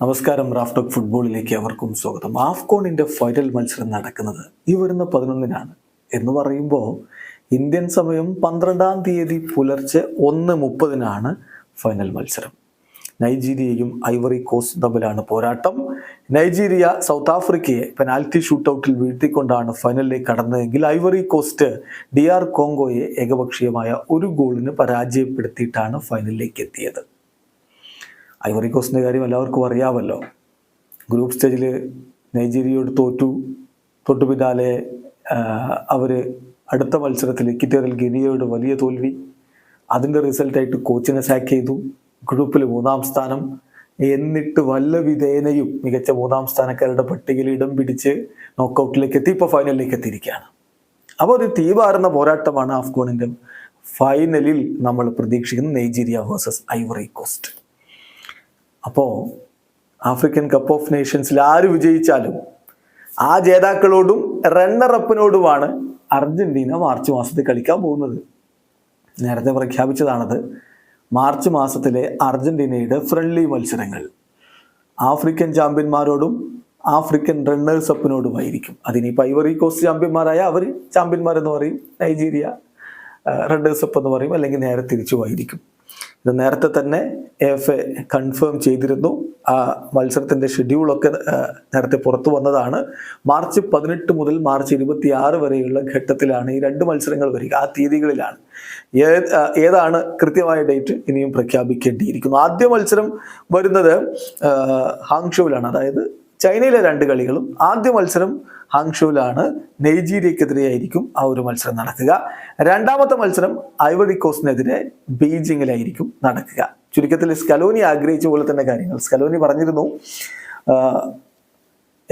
നമസ്കാരം റാഫ്ടോക്ക് ഫുട്ബോളിലേക്ക് അവർക്കും സ്വാഗതം. ആഫ്കോണിന്റെ ഫൈനൽ മത്സരം നടക്കുന്നത് ഈ വരുന്ന പതിനൊന്നിനാണ്. എന്ന് പറയുമ്പോൾ ഇന്ത്യൻ സമയം പന്ത്രണ്ടാം തീയതി പുലർച്ചെ ഒന്ന് മുപ്പതിനാണ് ഫൈനൽ മത്സരം. നൈജീരിയയും ഐവറി കോസ്റ്റ് തമ്മിലാണ് പോരാട്ടം. നൈജീരിയ സൗത്ത് ആഫ്രിക്കയെ പെനാൽറ്റി ഷൂട്ടൗട്ടിൽ വീഴ്ത്തിക്കൊണ്ടാണ് ഫൈനലിലേക്ക് കടന്നതെങ്കിൽ ഐവറി കോസ്റ്റ് ഡി ആർ കോങ്കോയെ ഏകപക്ഷീയമായ ഒരു ഗോളിന് പരാജയപ്പെടുത്തിയിട്ടാണ് ഫൈനലിലേക്ക് എത്തിയത്. ഐവറി കോസ്റ്റിന്റെ കാര്യം എല്ലാവർക്കും അറിയാമല്ലോ. ഗ്രൂപ്പ് സ്റ്റേജിൽ നൈജീരിയയോട് തോറ്റു. തൊട്ടു പിന്നാലെ അവർ അടുത്ത മത്സരത്തിൽ കിറ്റേറിൽ ഗിനിയയോട് വലിയ തോൽവി. അതിന്റെ റിസൾട്ടായിട്ട് കോച്ചിനെ സാക്ക് ചെയ്തു. ഗ്രൂപ്പിൽ മൂന്നാം സ്ഥാനം. എന്നിട്ട് വല്ല വിധേനയും മികച്ച മൂന്നാം സ്ഥാനക്കാരുടെ പട്ടികയിൽ ഇടം പിടിച്ച് നോക്കൗട്ടിലേക്ക് എത്തി. ഇപ്പോൾ ഫൈനലിലേക്ക് എത്തിയിരിക്കുകയാണ്. അപ്പോൾ ഒരു തീവാറുന്ന പോരാട്ടമാണ് അഫ്ഗാനിന്റെ ഫൈനലിൽ നമ്മൾ പ്രതീക്ഷിക്കുന്നത് നൈജീരിയ വേഴ്സസ് ഐവറി കോസ്റ്റ് അപ്പോൾ ആഫ്രിക്കൻ കപ്പ് ഓഫ് നേഷൻസിൽ ആര് വിജയിച്ചാലും ആ ജേതാക്കളോടും റണ്ണറപ്പിനോടുമാണ് അർജന്റീന മാർച്ച് മാസത്തിൽ കളിക്കാൻ പോകുന്നത്. നേരത്തെ പ്രഖ്യാപിച്ചതാണത് മാർച്ച് മാസത്തിലെ അർജന്റീനയുടെ ഫ്രണ്ട്ലി മത്സരങ്ങൾ. ആഫ്രിക്കൻ ചാമ്പ്യന്മാരോടും ആഫ്രിക്കൻ റണ്ണേഴ്സ് അപ്പിനോടുമായിരിക്കും അതിനിപ്പോൾ ഐവറി കോസ്റ്റ് ചാമ്പ്യന്മാരായ അവർ ചാമ്പ്യന്മാരെന്ന് പറയും. നൈജീരിയ റണ്ണേഴ്സ് അപ്പ് എന്ന് പറയും. അല്ലെങ്കിൽ നേരെ തിരിച്ചുമായിരിക്കും. ഇത് നേരത്തെ തന്നെ എഫ് എ കൺഫേം ചെയ്തിരുന്നു. ആ മത്സരത്തിന്റെ ഷെഡ്യൂളൊക്കെ നേരത്തെ പുറത്തു വന്നതാണ്. മാർച്ച് പതിനെട്ട് മുതൽ മാർച്ച് ഇരുപത്തി ആറ് വരെയുള്ള ഘട്ടത്തിലാണ് ഈ രണ്ട് മത്സരങ്ങൾ വരിക. ആ തീയതികളിലാണ്. ഏത് ഏതാണ് കൃത്യമായ ഡേറ്റ് ഇനിയും പ്രഖ്യാപിക്കേണ്ടിയിരിക്കുന്നു. ആദ്യ മത്സരം വരുന്നത് ഹാങ്ഷോയിലാണ്. അതായത് ചൈനയിലെ രണ്ട് കളികളും ആദ്യ മത്സരം ഹാങ്ഷുവിലാണ് നൈജീരിയക്കെതിരെയായിരിക്കും ആ ഒരു മത്സരം നടക്കുക. രണ്ടാമത്തെ മത്സരം ഐവറി കോസ്റ്റിനെതിരെ ബീജിങ്ങിലായിരിക്കും നടക്കുക. ചുരുക്കത്തിൽ സ്കലോനി ആഗ്രഹിച്ച പോലെ തന്നെ കാര്യങ്ങൾ. സ്കലോനി പറഞ്ഞിരുന്നു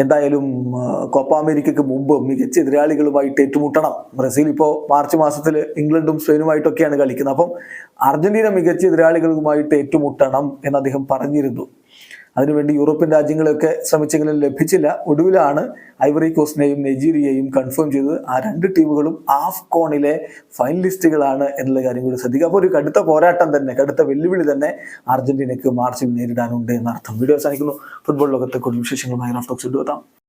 എന്തായാലും കോപ്പ അമേരിക്കക്ക് മുമ്പ് മികച്ച എതിരാളികളുമായിട്ട് ഏറ്റുമുട്ടണം. ബ്രസീൽ ഇപ്പോൾ മാർച്ച് മാസത്തിൽ ഇംഗ്ലണ്ടും സ്പെയിനുമായിട്ടൊക്കെയാണ് കളിക്കുന്നത്. അപ്പം അർജന്റീന മികച്ച എതിരാളികളുമായിട്ട് ഏറ്റുമുട്ടണം എന്ന് അദ്ദേഹം പറഞ്ഞിരുന്നു. അതിനുവേണ്ടി യൂറോപ്യൻ രാജ്യങ്ങളൊക്കെ ശ്രമിച്ചെങ്കിലും ലഭിച്ചില്ല. ഒടുവിലാണ് ഐവറി കോസ്റ്റിനെയും നൈജീരിയയും കൺഫേം ചെയ്തത്. ആ രണ്ട് ടീമുകളും ആഫ്കോണിലെ ഫൈനലിസ്റ്റുകളാണ് എന്നുള്ള കാര്യം കൂടി ശ്രദ്ധിക്കുക. അപ്പോൾ ഒരു കടുത്ത പോരാട്ടം തന്നെ കടുത്ത വെല്ലുവിളി തന്നെ അർജന്റീനയ്ക്ക് മാർച്ചിൽ നേരിടാനുണ്ട് എന്നർത്ഥം. വീഡിയോ അവസാനിക്കുന്നു. ഫുട്ബോൾ ലോകത്തെ കൂടുതൽ വിശേഷങ്ങളുമായി റാഫ്റ്റോക്സ് കൊണ്ടുവെത്താം